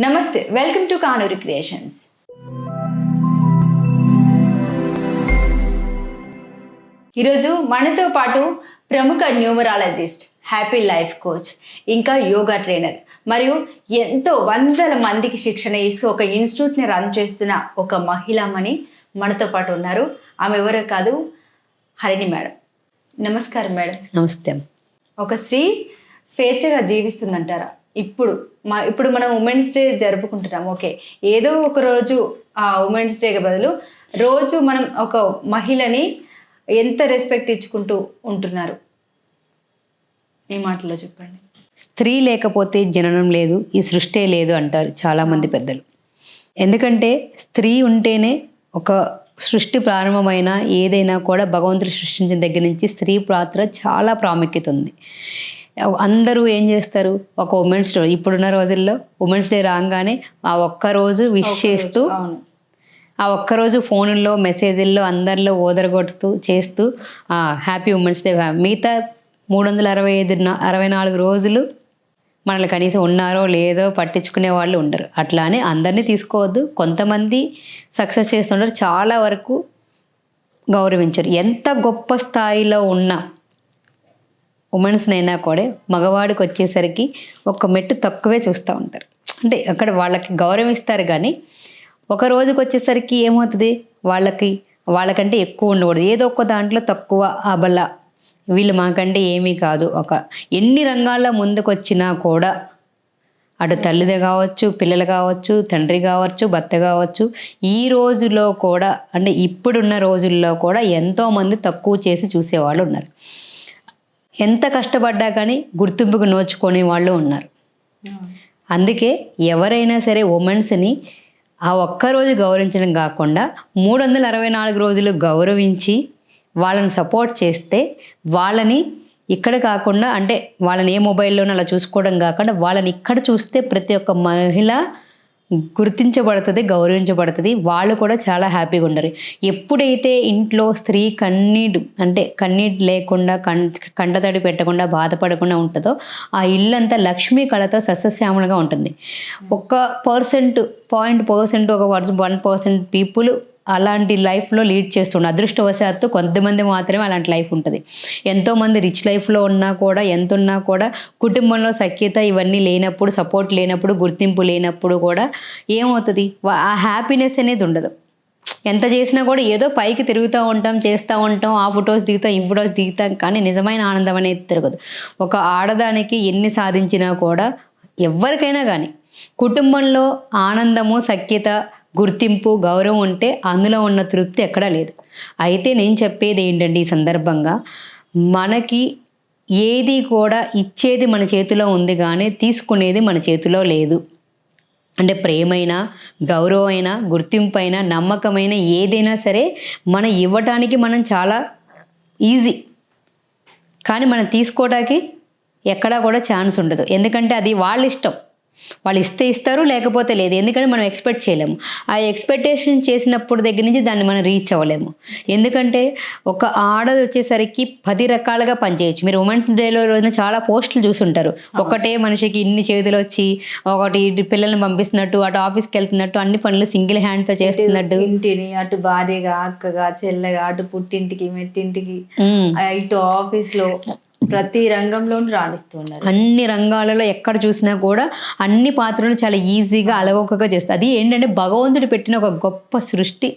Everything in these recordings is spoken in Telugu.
నమస్తే వెల్కమ్ టు కానూరి క్రియేషన్స్. ఈరోజు మనతో పాటు ప్రముఖ న్యూమరాలజిస్ట్ హ్యాపీ లైఫ్ కోచ్ ఇంకా యోగా ట్రైనర్ మరియు ఎంతో వందల మందికి శిక్షణ ఇస్తూ ఒక ఇన్స్టిట్యూట్ని రన్ చేస్తున్న ఒక మహిళామణి మనతో పాటు ఉన్నారు. ఆమె ఎవరో కాదు హరిణి మేడం. నమస్కారం మేడం. నమస్తే. ఒక స్త్రీ స్వేచ్ఛగా జీవిస్తుందంటారా? ఇప్పుడు మా ఇప్పుడు మనం ఉమెన్స్ డే జరుపుకుంటున్నాం ఓకే. ఏదో ఒక రోజు ఆ ఉమెన్స్ డేకి బదులు రోజు మనం ఒక మహిళని ఎంత రెస్పెక్ట్ ఇచ్చుకుంటూ ఉంటున్నారు? ఈ మాటలో చెప్పండి. స్త్రీ లేకపోతే జననం లేదు ఈ సృష్టే లేదు అంటారు చాలామంది పెద్దలు. ఎందుకంటే స్త్రీ ఉంటేనే ఒక సృష్టి ప్రారంభమైన ఏదైనా కూడా భగవంతుడు సృష్టించిన దగ్గర నుంచి స్త్రీ పాత్ర చాలా ప్రాముఖ్యత ఉంది. అందరూ ఏం చేస్తారు? ఒక ఉమెన్స్ డే ఇప్పుడున్న రోజుల్లో ఉమెన్స్ డే రాగానే ఆ ఒక్క రోజు విష్ చేస్తూ ఆ ఒక్కరోజు ఫోన్లో మెసేజ్ల్లో అందరిలో ఓదరగొడుతూ చేస్తూ హ్యాపీ ఉమెన్స్ డే మిగతా మూడు వందల అరవై ఐదు అరవై నాలుగు రోజులు మనల్ని కనీసం ఉన్నారో లేదో పట్టించుకునే వాళ్ళు ఉండరు. అట్లా అని అందరినీ తీసుకోవద్దు. కొంతమంది సక్సెస్ చేస్తుంటారు చాలా వరకు గౌరవించరు. ఎంత గొప్ప స్థాయిలో ఉన్న ఉమెన్స్నైనా కూడా మగవాడికి వచ్చేసరికి ఒక మెట్టు తక్కువే చూస్తూ ఉంటారు. అంటే అక్కడ వాళ్ళకి గౌరవిస్తారు కానీ ఒక రోజుకి వచ్చేసరికి ఏమవుతుంది? వాళ్ళకి వాళ్ళకంటే ఎక్కువ ఉండకూడదు. ఏదో ఒక దాంట్లో తక్కువ అబల. వీళ్ళు మాకంటే ఏమీ కాదు. ఒక ఎన్ని రంగాల్లో ముందుకు వచ్చినా కూడా అటు తల్లిది కావచ్చు పిల్లలు కావచ్చు తండ్రి కావచ్చు భర్త కావచ్చు ఈ రోజులో కూడా అంటే ఇప్పుడున్న రోజుల్లో కూడా ఎంతోమంది తక్కువ చేసి చూసేవాళ్ళు ఉన్నారు. ఎంత కష్టపడ్డా కానీ గుర్తింపుకు నోచుకొని వాళ్ళు ఉన్నారు. అందుకే ఎవరైనా సరే ఉమెన్స్ని ఆ ఒక్కరోజు గౌరవించడం కాకుండా మూడు వందల అరవై నాలుగు రోజులు గౌరవించి వాళ్ళని సపోర్ట్ చేస్తే వాళ్ళని ఇక్కడ కాకుండా అంటే వాళ్ళని ఏ మొబైల్లోనూ అలా చూసుకోవడం కాకుండా వాళ్ళని ఇక్కడ చూస్తే ప్రతి ఒక్క మహిళ గుర్తించబడుతుంది గౌరవించబడుతుంది. వాళ్ళు కూడా చాలా హ్యాపీగా ఉండరు. ఎప్పుడైతే ఇంట్లో స్త్రీ కన్నీడు అంటే కన్నీటి లేకుండా కం కంటతడి పెట్టకుండా బాధపడకుండా ఉంటుందో ఆ ఇల్లంతా లక్ష్మీ కళతో సస్యశ్యామలుగా ఉంటుంది. ఒక్క పర్సెంట్ పాయింట్ పర్సెంట్ ఒక వన్ పర్సెంట్ పీపుల్ అలాంటి లైఫ్లో లీడ్ చేస్తుండే. అదృష్టవశాత్తు కొంతమంది మాత్రమే అలాంటి లైఫ్ ఉంటుంది. ఎంతోమంది రిచ్ లైఫ్లో ఉన్నా కూడా ఎంత ఉన్నా కూడా కుటుంబంలో సఖ్యత ఇవన్నీ లేనప్పుడు సపోర్ట్ లేనప్పుడు గుర్తింపు లేనప్పుడు కూడా ఏమవుతుంది? ఆ హ్యాపీనెస్ అనేది ఉండదు. ఎంత చేసినా కూడా ఏదో పైకి తిరుగుతూ ఉంటాం చేస్తూ ఉంటాం ఆ ఫొటోస్ దిగుతాం ఈ ఫొటోస్ దిగుతాం కానీ నిజమైన ఆనందం అనేది తిరగదు. ఒక ఆడదానికి ఎన్ని సాధించినా కూడా ఎవరికైనా కానీ కుటుంబంలో ఆనందము సఖ్యత గుర్తింపు గౌరవం ఉంటే అందులో ఉన్న తృప్తి ఎక్కడా లేదు. అయితే నేను చెప్పేది ఏంటండి ఈ సందర్భంగా? మనకి ఏది కూడా ఇచ్చేది మన చేతిలో ఉంది కానీ తీసుకునేది మన చేతిలో లేదు. అంటే ప్రేమైనా గౌరవమైనా గుర్తింపైనా నమ్మకమైన ఏదైనా సరే మనం ఇవ్వటానికి మనం చాలా ఈజీ. కానీ మనం తీసుకోవడానికి ఎక్కడా కూడా ఛాన్స్ ఉండదు. ఎందుకంటే అది వాళ్ళ ఇష్టం. వాళ్ళు ఇస్తే ఇస్తారు లేకపోతే లేదు. ఎందుకంటే మనం ఎక్స్పెక్ట్ చేయలేము. ఆ ఎక్స్పెక్టేషన్ చేసినప్పుడు దగ్గర నుంచి దాన్ని మనం రీచ్ అవ్వలేము. ఎందుకంటే ఒక ఆడది వచ్చేసరికి పది రకాలుగా పనిచేయచ్చు. మీరు ఉమెన్స్ డేలో రోజున చాలా పోస్టులు చూసుంటారు. ఒకటే మనిషికి ఇన్ని చేతులు వచ్చి ఒకటి ఇటు పిల్లల్ని పంపిస్తున్నట్టు అటు ఆఫీస్కి వెళ్తున్నట్టు అన్ని పనులు సింగిల్ హ్యాండ్తో చేస్తున్నట్టు. ఇంటిని అటు భార్యగా అక్కగా చెల్లెగా అటు పుట్టింటికి మెట్టింటికి ఇటు ఆఫీస్లో ప్రతి రంగంలోనూ రాణిస్తున్నారు. అన్ని రంగాలలో ఎక్కడ చూసినా కూడా అన్ని పాత్రలను చాలా ఈజీగా అలవోకగా చేస్తారు. అది ఏంటంటే భగవంతుడు పెట్టిన ఒక గొప్ప సృష్టి.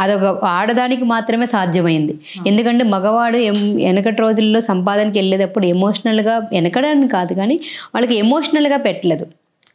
అదొక ఆడదానికి మాత్రమే సాధ్యమైంది. ఎందుకంటే మగవాడు ఎం వెనకటి రోజుల్లో సంపాదనకి వెళ్ళేటప్పుడు ఎమోషనల్గా వెనకడానికి కాదు కానీ వాళ్ళకి ఎమోషనల్గా పెట్టలేదు.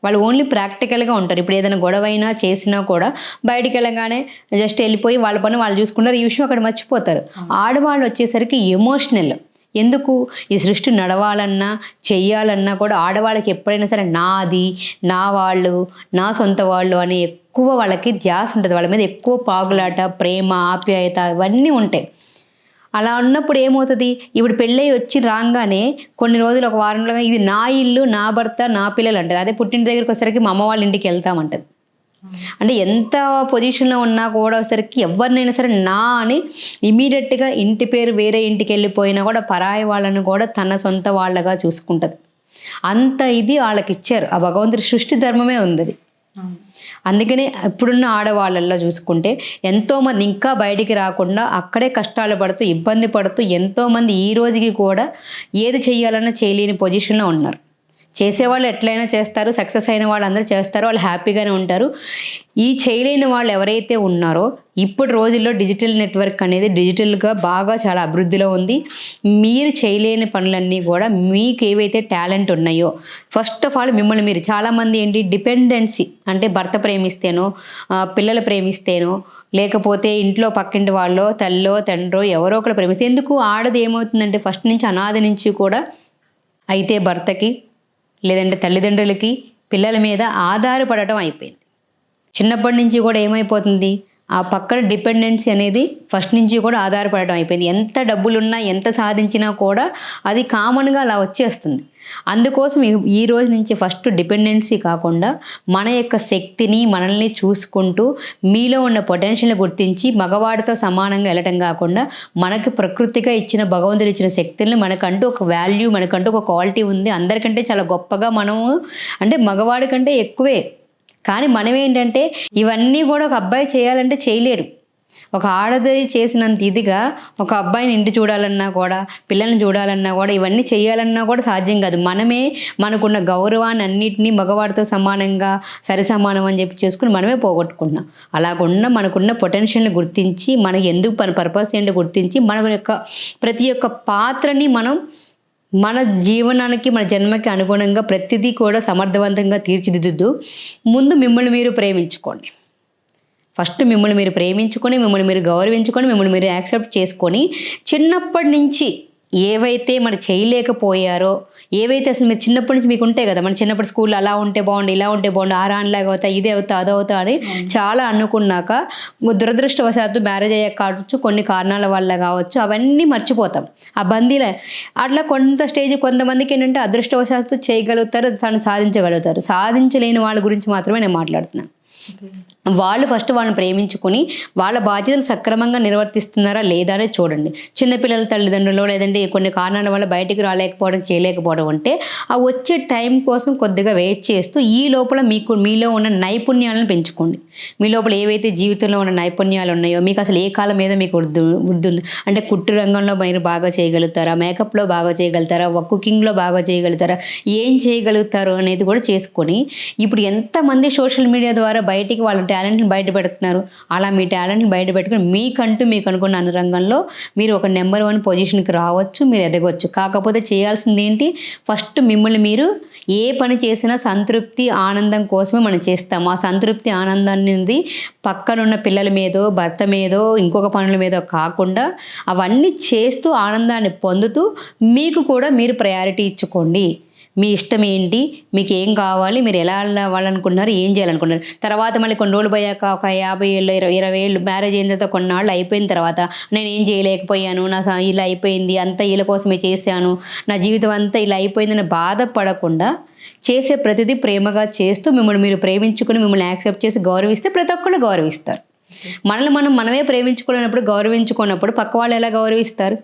వాళ్ళు ఓన్లీ ప్రాక్టికల్గా ఉంటారు. ఇప్పుడు ఏదైనా గొడవ అయినా చేసినా కూడా బయటికి వెళ్ళగానే జస్ట్ వెళ్ళిపోయి వాళ్ళ పని వాళ్ళు చూసుకుంటారు. ఈ విషయం అక్కడ మర్చిపోతారు. ఆడవాళ్ళు వచ్చేసరికి ఎమోషనల్. ఎందుకు? ఈ సృష్టి నడవాలన్నా చెయ్యాలన్నా కూడా ఆడవాళ్ళకి ఎప్పుడైనా సరే నాది నా వాళ్ళు నా సొంత వాళ్ళు అని ఎక్కువ వాళ్ళకి ధ్యాస ఉంటుంది. వాళ్ళ మీద ఎక్కువ పాగులాట ప్రేమ ఆప్యాయత ఇవన్నీ ఉంటాయి. అలా ఉన్నప్పుడు ఏమవుతుంది? ఇప్పుడు పెళ్ళై వచ్చి రాగానే కొన్ని రోజులు ఒక వారంలో ఇది నా ఇల్లు నా భర్త నా పిల్లలు అంటారు అదే పుట్టిన దగ్గరికి వచ్చేసరికి మా అమ్మ వాళ్ళ ఇంటికి వెళ్తామంటది. అంటే ఎంత పొజిషన్లో ఉన్నా కూడా సరికి ఎవరినైనా సరే నా అని ఇమీడియట్గా ఇంటి పేరు వేరే ఇంటికి వెళ్ళిపోయినా కూడా పరాయి వాళ్ళని కూడా తన సొంత వాళ్ళగా చూసుకుంటుంది. అంత ఇది వాళ్ళకి ఇచ్చారు ఆ భగవంతుడి సృష్టి ధర్మమే ఉంది అది అందుకనే ఇప్పుడున్న ఆడవాళ్ళల్లో చూసుకుంటే ఎంతోమంది ఇంకా బయటికి రాకుండా అక్కడే కష్టాలు పడుతూ ఇబ్బంది పడుతూ ఎంతోమంది ఈ రోజుకి కూడా ఏది చేయాలన్నా చేయలేని పొజిషన్లో ఉన్నారు. చేసేవాళ్ళు ఎట్లయినా చేస్తారు సక్సెస్ అయిన వాళ్ళు అందరూ చేస్తారు వాళ్ళు హ్యాపీగానే ఉంటారు. ఈ చేయలేని వాళ్ళు ఎవరైతే ఉన్నారో ఇప్పుడు రోజుల్లో డిజిటల్ నెట్వర్క్ అనేది డిజిటల్గా బాగా చాలా అభివృద్ధిలో ఉంది. మీరు చేయలేని పనులన్నీ కూడా మీకు ఏవైతే టాలెంట్ ఉన్నాయో ఫస్ట్ ఆఫ్ ఆల్ మిమ్మల్ని మీరు చాలామంది ఏంటి డిపెండెన్సీ అంటే భర్త ప్రేమిస్తేనో పిల్లలు ప్రేమిస్తేనో లేకపోతే ఇంట్లో పక్కింటి వాళ్ళో తల్లో తండ్రో ఎవరో ఒకరు ప్రేమిస్తే ఎందుకు ఆడది ఏమవుతుందంటే ఫస్ట్ నుంచి అనాది నుంచి కూడా అయితే భర్తకి లేదంటే తల్లిదండ్రులకి పిల్లల మీద ఆధారపడటం అయిపోయింది. చిన్నప్పటి నుంచి కూడా ఏమైపోతుంది? ఆ పక్కన డిపెండెన్సీ అనేది ఫస్ట్ నుంచి కూడా ఆధారపడటం అయిపోయింది. ఎంత డబ్బులున్నా ఎంత సాధించినా కూడా అది కామన్గా అలా వచ్చేస్తుంది. అందుకోసం ఈ- ఈ రోజు నుంచి ఫస్ట్ డిపెండెన్సీ కాకుండా మన యొక్క శక్తిని మనల్ని చూసుకుంటూ మీలో ఉన్న పొటెన్షియల్ని గుర్తించి మగవాడితో సమానంగా వెళ్ళటం కాకుండా మనకి ప్రకృతిగా ఇచ్చిన భగవంతుడు ఇచ్చిన శక్తుల్ని మనకంటూ ఒక వాల్యూ మనకంటూ ఒక క్వాలిటీ ఉంది. అందరికంటే చాలా గొప్పగా మనము అంటే మగవాడి కంటే ఎక్కువే. కానీ మనం ఏంటంటే ఇవన్నీ కూడా ఒక అబ్బాయి చేయాలంటే చేయలేడు. ఒక ఆడది చేసినంత ఇదిగా ఒక అబ్బాయిని ఇంటి చూడాలన్నా కూడా పిల్లల్ని చూడాలన్నా కూడా ఇవన్నీ చేయాలన్నా కూడా సాధ్యం కాదు. మనమే మనకున్న గౌరవాన్ని అన్నిటినీ మగవాడితో సమానంగా సరి సమానం అని చెప్పి చేసుకుని మనమే పోగొట్టుకుంటున్నాం. అలాగున్న మనకున్న పొటెన్షియల్ని గుర్తించి మనకి ఎందుకు పని పర్పస్ ఏంటో గుర్తించి మన యొక్క ప్రతి ఒక్క పాత్రని మనం మన జీవనానికి మన జన్మకి అనుగుణంగా ప్రతిదీ కూడా సమర్థవంతంగా తీర్చిదిద్దుద్దు ముందు మిమ్మల్ని మీరు ప్రేమించుకోండి. ఫస్ట్ మిమ్మల్ని మీరు ప్రేమించుకొని మిమ్మల్ని మీరు గౌరవించుకొని మిమ్మల్ని మీరు యాక్సెప్ట్ చేసుకొని చిన్నప్పటి నుంచి ఏవైతే మన చేయలేకపోయారో ఏవైతే అసలు మీరు చిన్నప్పటి నుంచి మీకు ఉంటాయి కదా మన చిన్నప్పుడు స్కూల్లో అలా ఉంటే బాగుండు ఇలా ఉంటే బాగుండు ఆ రానిలాగా అవుతా ఇదే అవుతా అదో అవుతా అని చాలా అనుకున్నాక దురదృష్టవశాత్తు మ్యారేజ్ అయ్యాక కావచ్చు కొన్ని కారణాల వల్ల కావచ్చు అవన్నీ మర్చిపోతాం. ఆ బందీల అట్లా కొంత స్టేజ్ కొంతమందికి ఏంటంటే అదృష్టవశాత్తు చేయగలుగుతారు తను సాధించగలుగుతారు. సాధించలేని వాళ్ళ గురించి మాత్రమే నేను మాట్లాడుతున్నాను వాళ్ళు ఫస్ట్ వాళ్ళని ప్రేమించుకొని వాళ్ళ బాధ్యతలు సక్రమంగా నిర్వర్తిస్తున్నారా లేదా అనేది చూడండి. చిన్నపిల్లల తల్లిదండ్రులు లేదంటే కొన్ని కారణాల వల్ల బయటికి రాలేకపోవడం చేయలేకపోవడం అంటే ఆ వచ్చే టైం కోసం కొద్దిగా వెయిట్ చేస్తూ ఈ లోపల మీకు మీలో ఉన్న నైపుణ్యాలను పెంచుకోండి. మీ లోపల ఏవైతే జీవితంలో ఉన్న నైపుణ్యాలు ఉన్నాయో మీకు అసలు ఏ కాలం మీద మీకు ఉర్దు ఉర్దు అంటే కుట్టు రంగంలో మీరు బాగా చేయగలుగుతారా? మేకప్లో బాగా చేయగలుగుతారా? కుకింగ్లో బాగా చేయగలుగుతారా? ఏం చేయగలుగుతారు అనేది కూడా చేసుకొని ఇప్పుడు ఎంతమంది సోషల్ మీడియా ద్వారా బయటికి వాళ్ళ టాలెంట్ని బయట పెడుతున్నారు అలా మీ టాలెంట్ని బయట పెట్టుకుని మీకంటూ మీకు అనుకున్న అన్ని రంగంలో మీరు ఒక నెంబర్ వన్ పొజిషన్కి రావచ్చు మీరు ఎదగవచ్చు కాకపోతే చేయాల్సింది ఏంటి ఫస్ట్ మిమ్మల్ని మీరు ఏ పని చేసినా సంతృప్తి ఆనందం కోసమే మనం చేస్తాం. ఆ సంతృప్తి ఆనందాన్ని పక్కనున్న పిల్లల మీదో భర్త మీదో ఇంకొక పనుల మీదో కాకుండా అవన్నీ చేస్తూ ఆనందాన్ని పొందుతూ మీకు కూడా మీరు ప్రయారిటీ ఇచ్చుకోండి. మీ ఇష్టం ఏంటి? మీకు ఏం కావాలి? మీరు ఎలా అవ్వాలనుకుంటున్నారు? ఏం చేయాలనుకుంటున్నారు? తర్వాత మళ్ళీ కొన్ని రోజులు పోయాక ఒక యాభై ఏళ్ళు ఇరవై ఇరవై ఏళ్ళు మ్యారేజ్ అయిన తర్వాత కొన్నాళ్ళు అయిపోయిన తర్వాత నేను ఏం చేయలేకపోయాను? నా స- ఇలా అయిపోయింది అంతా వీళ్ళ కోసమే చేశాను. నా జీవితం అంతా ఇలా అయిపోయిందని బాధపడకుండా చేసే ప్రతిదీ ప్రేమగా చేస్తూ మిమ్మల్ని మీరు ప్రేమించుకుని మిమ్మల్ని యాక్సెప్ట్ చేసి గౌరవిస్తే ప్రతి ఒక్కళ్ళు గౌరవిస్తారు. మనల్ని మనం మనమే ప్రేమించుకున్నప్పుడు గౌరవించుకున్నప్పుడు పక్క వాళ్ళు ఎలా గౌరవిస్తారు?